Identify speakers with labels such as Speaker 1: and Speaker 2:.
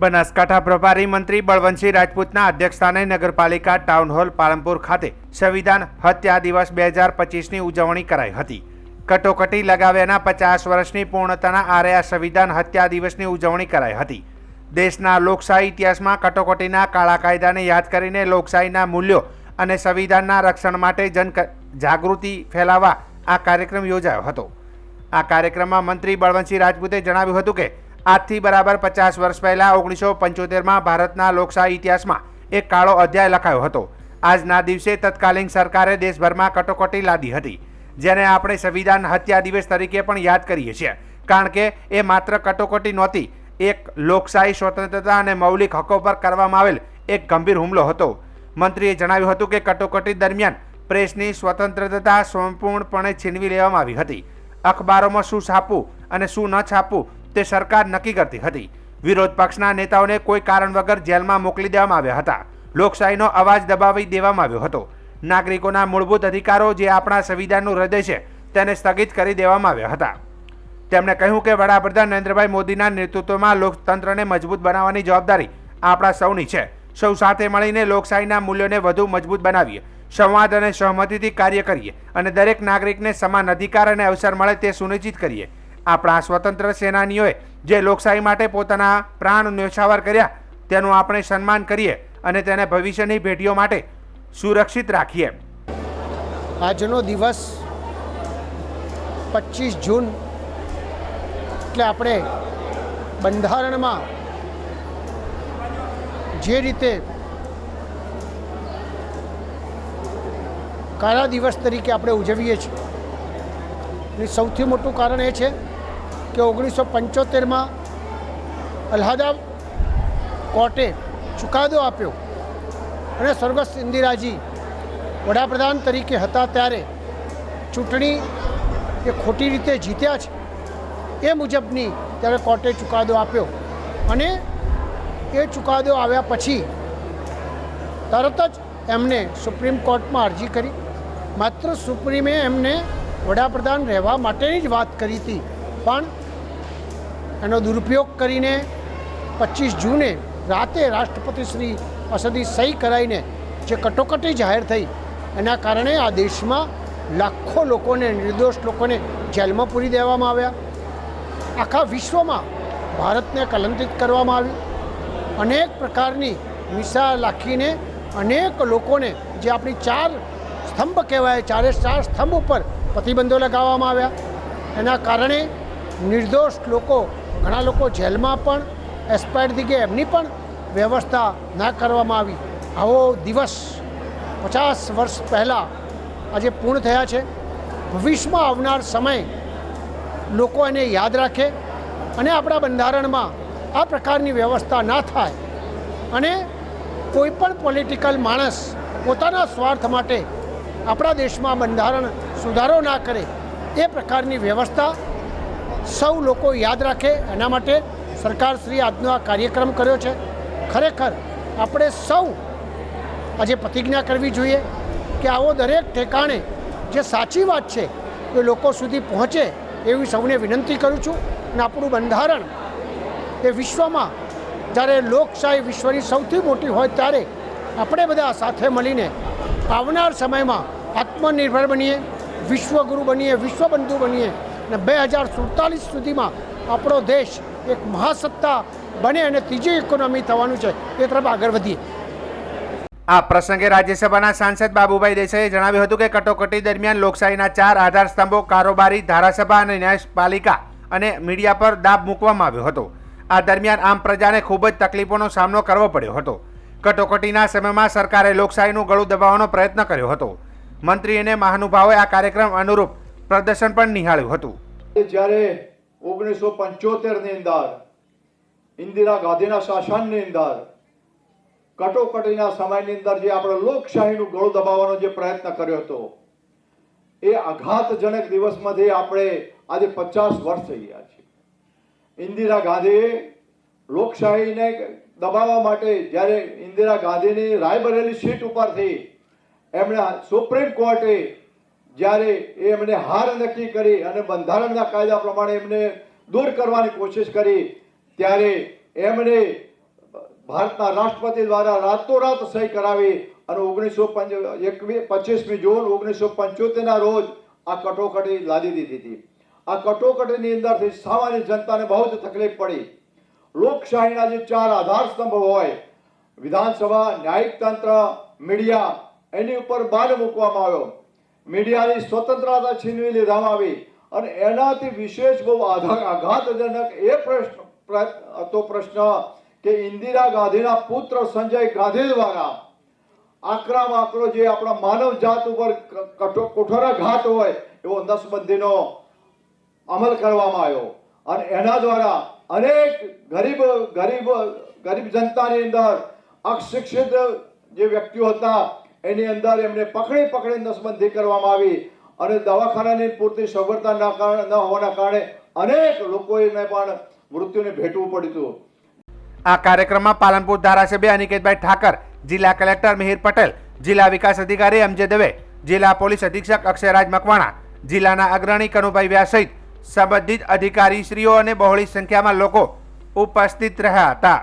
Speaker 1: બનાસકાંઠા પ્રભારી મંત્રી બળવંતસિંહ રાજપૂતના અધ્યક્ષસ્થાને નગરપાલિકા ટાઉન હોલ પાલનપુર ખાતે સંવિધાન હત્યા દિવસ બે હજાર પચીસની ઉજવણી કરાઈ હતી. કટોકટી લગાવ્યાના પચાસ વર્ષની પૂર્ણતાના આરે આ સંવિધાન હત્યા દિવસની ઉજવણી કરાઈ હતી. દેશના લોકશાહી ઇતિહાસમાં કટોકટીના કાળા કાયદાને યાદ કરીને લોકશાહીના મૂલ્યો અને સંવિધાનના રક્ષણ માટે જન જાગૃતિ ફેલાવવા આ કાર્યક્રમ યોજાયો હતો. આ કાર્યક્રમમાં મંત્રી બળવંતસિંહ રાજપૂતે જણાવ્યું હતું કે આજથી બરાબર પચાસ વર્ષ પહેલાં ઓગણીસો પંચોતેરમાં ભારતના લોકશાહી ઇતિહાસમાં એક કાળો અધ્યાય લખાયો હતો. આજના દિવસે તત્કાલીન સરકારે દેશભરમાં કટોકટી લાદી હતી, જેને આપણે સંવિધાન હત્યા દિવસ તરીકે પણ યાદ કરીએ છીએ, કારણ કે એ માત્ર કટોકટી નહોતી, એક લોકશાહી સ્વતંત્રતા અને મૌલિક હકો પર કરવામાં આવેલ એક ગંભીર હુમલો હતો. મંત્રીએ જણાવ્યું હતું કે કટોકટી દરમિયાન પ્રેસની સ્વતંત્રતા સંપૂર્ણપણે છીનવી લેવામાં આવી હતી. અખબારોમાં શું છાપવું અને શું ન છાપવું તે સરકાર નક્કી કરતી હતી. વિરોધ પક્ષના નેતાઓને કોઈ કારણ વગર જેલમાં મોકલી દેવામાં આવ્યા હતા. લોકશાહીનો અવાજ દબાવી દેવામાં આવ્યો હતો. નાગરિકોના મૂળભૂત અધિકારો જે આપણા સંવિધાનનું હૃદય છે, તેને સ્થગિત કરી દેવામાં આવ્યા હતા. તેમણે કહ્યું કે વડાપ્રધાન નરેન્દ્રભાઈ મોદીના નેતૃત્વમાં લોકતંત્રને મજબૂત બનાવવાની જવાબદારી આપણા સૌની છે. સૌ સાથે મળીને લોકશાહીના મૂલ્યોને વધુ મજબૂત બનાવીએ. સંવાદ અને સહમતિથી કાર્ય કરીએ અને દરેક નાગરિકને સમાન અધિકાર અને અવસર મળે તે સુનિશ્ચિત કરીએ. આપણા સ્વતંત્ર સેનાનીઓએ જે લોકશાહી માટે પોતાના પ્રાણ ન્યોછાવર કર્યા, તેનું આપણે સન્માન કરીએ અને તેને ભવિષ્યની પેઢીઓ માટે સુરક્ષિત રાખીએ.
Speaker 2: આજનો દિવસ પચીસ જૂન, એટલે આપણે બંધારણમાં જે રીતે કાળા દિવસ તરીકે આપણે ઉજવીએ છીએ સૌથી મોટું કારણ એ છે કે ઓગણીસો પંચોતેરમાં અલ્હાદા કોર્ટે ચુકાદો આપ્યો અને સ્વર્ગસ્થ ઇન્દિરાજી વડાપ્રધાન તરીકે હતા ત્યારે ચૂંટણી એ ખોટી રીતે જીત્યા છે એ મુજબની ત્યારે કોર્ટે ચુકાદો આપ્યો અને એ ચુકાદો આવ્યા પછી તરત જ એમને સુપ્રીમ કોર્ટમાં અરજી કરી. માત્ર સુપ્રીમે એમને વડાપ્રધાન રહેવા માટેની જ વાત કરી હતી. પણ એનો દુરુપયોગ કરીને પચીસ જૂને રાતે રાષ્ટ્રપતિ શ્રી અસદી સહી કરાવીને જે કટોકટી જાહેર થઈ, એના કારણે આ દેશમાં લાખો લોકોને, નિર્દોષ લોકોને જેલમાં પૂરી દેવામાં આવ્યા. આખા વિશ્વમાં ભારતને કલંકિત કરવામાં આવ્યું. અનેક પ્રકારની મિસાલ રાખીને અનેક લોકોને જે આપણી ચાર સ્તંભ કહેવાય, ચારે ચાર સ્તંભ ઉપર પ્રતિબંધો લગાવવામાં આવ્યા. એના કારણે નિર્દોષ લોકો, ઘણા લોકો જેલમાં પણ, એક્સપાયર થઈ ગયા. એમની પણ વ્યવસ્થા ના કરવામાં આવી. આવો દિવસ પચાસ વર્ષ પહેલાં આજે પૂર્ણ થયા છે. ભવિષ્યમાં આવનાર સમય લોકો એને યાદ રાખે અને આપણા બંધારણમાં આ પ્રકારની વ્યવસ્થા ના થાય અને કોઈ પણ પોલિટિકલ માણસ પોતાના સ્વાર્થ માટે આપણા દેશમાં બંધારણ સુધારો ના કરે, એ પ્રકારની વ્યવસ્થા સૌ લોકો યાદ રાખે. એના માટે સરકારશ્રી આજનો આ કાર્યક્રમ કર્યો છે. ખરેખર આપણે સૌ આજે પ્રતિજ્ઞા કરવી જોઈએ કે આવો દરેક ઠેકાણે જે સાચી વાત છે એ લોકો સુધી પહોંચે એવી સૌને વિનંતી કરું છું. અને આપણું બંધારણ એ વિશ્વમાં જ્યારે લોકશાહી વિશ્વની સૌથી મોટી હોય ત્યારે આપણે બધા સાથે મળીને આવનાર સમયમાં આત્મનિર્ભર બનીએ, વિશ્વગુરુ બનીએ, વિશ્વબંધુ બનીએ અને બે હજાર સુડતાલીસ સુધીમાં આપણો દેશ એક મહાસત્તા બને અને ત્રીજી ઇકોનોમી થવાનું છે. એ તરફ આગળ વધીએ.
Speaker 1: આ પ્રસંગે રાજ્યસભાના સાંસદ બાબુભાઈ દેસાઈએ જણાવ્યું હતું કે કટોકટી દરમિયાન લોકશાહીના ચાર આધાર સ્તંભો કારોબારી, ધારાસભા અને ન્યાયપાલિકા અને મીડિયા પર દાબ મૂકવામાં આવ્યો હતો. આ દરમિયાન આમ પ્રજાને ખૂબ જ તકલીફોનો સામનો કરવો પડ્યો હતો. કટોકટીના સમયમાં સરકારે લોકશાહીનું ગળું દબાવવાનો પ્રયત્ન કર્યો હતો. મંત્રી અને મહાનુભાવોએ આ કાર્યક્રમ અનુરૂપ પ્રદર્શન પણ નિહાળ્યું હતું.
Speaker 3: જ્યારે ઓગણીસો પંચોતેરની અંદર ઇન્દિરા ગાંધીના શાસનની અંદર, કટોકટીના સમયની અંદર જે આપણે લોકશાહીનું ગળું દબાવવાનો જે પ્રયત્ન કર્યો હતો, એ આઘાતજનક દિવસમાંથી આપણે આજે પચાસ વર્ષ થઈ ગયા છે ઇન્દિરા ગાંધીએ લોકશાહીને દબાવવા માટે જ્યારે ઇન્દિરા ગાંધીની રાયબરેલી સીટ ઉપરથી એમણે સુપ્રીમ કોર્ટે જ્યારે એમણે હાર નક્કી કરી અને બંધારણના કાયદા પ્રમાણે એમને દૂર કરવાની કોશિશ કરી, ત્યારે એમણે ભારતના રાષ્ટ્રપતિ દ્વારા રાતોરાત સહી કરાવી અને ઓગણીસો એકવીસ પચીસમી જૂન ઓગણીસો પંચોતેરના રોજ આ કટોકટી લાદી દીધી હતી. આ કટોકટીની અંદરથી સામાન્ય જનતાને બહુ જ તકલીફ પડી. લોકશાહીના જે ચાર આધાર સ્તંભ હોય, વિધાનસભા, ન્યાયિક તંત્ર, મીડિયા, એની ઉપર બાદ મૂકવામાં આવ્યો. મીડિયાની સ્વતંત્રતા છીનવી લીધામાં આવી અને એનાથી વિશેષ બહુ આઘાતજનક એ પ્રશ્ન પ્ર- હતો પ્રશ્ન કે ઇન્દિરા ગાંધીના પુત્ર સંજય ગાંધી દ્વારા આકરામ આકરો જે આપણા માનવ જાત ઉપર કઠોરા ઘાત હોય એવો નસબંધીનો અમલ કરવામાં આવ્યો. અને એના દ્વારા અનેક ગરીબ ગરીબ ગરીબ જનતાની અંદર અશિક્ષિત જે વ્યક્તિઓ હતા એની અંદર એમને પકડી પકડી નસબંધી કરવામાં આવી. અને દવાખાનાની પૂરતી સગવડતા ના કારણે ન હોવાના કારણે અનેક લોકોને પણ મૃત્યુને ભેટવું પડ્યું હતું.
Speaker 1: આ કાર્યક્રમમાં પાલનપુર ધારાસભ્ય અનિકેતભાઈ ઠાકર, જિલ્લા કલેક્ટર મિહિર પટેલ, જિલ્લા વિકાસ અધિકારી એમજે દવે, જિલ્લા પોલીસ અધિક્ષક અક્ષયરાજ મકવાણા, જિલ્લાના અગ્રણી કનુભાઈ વ્યાસ સહિત સંબંધિત અધિકારીશ્રીઓ અને બહોળી સંખ્યામાં લોકો ઉપસ્થિત રહ્યા હતા.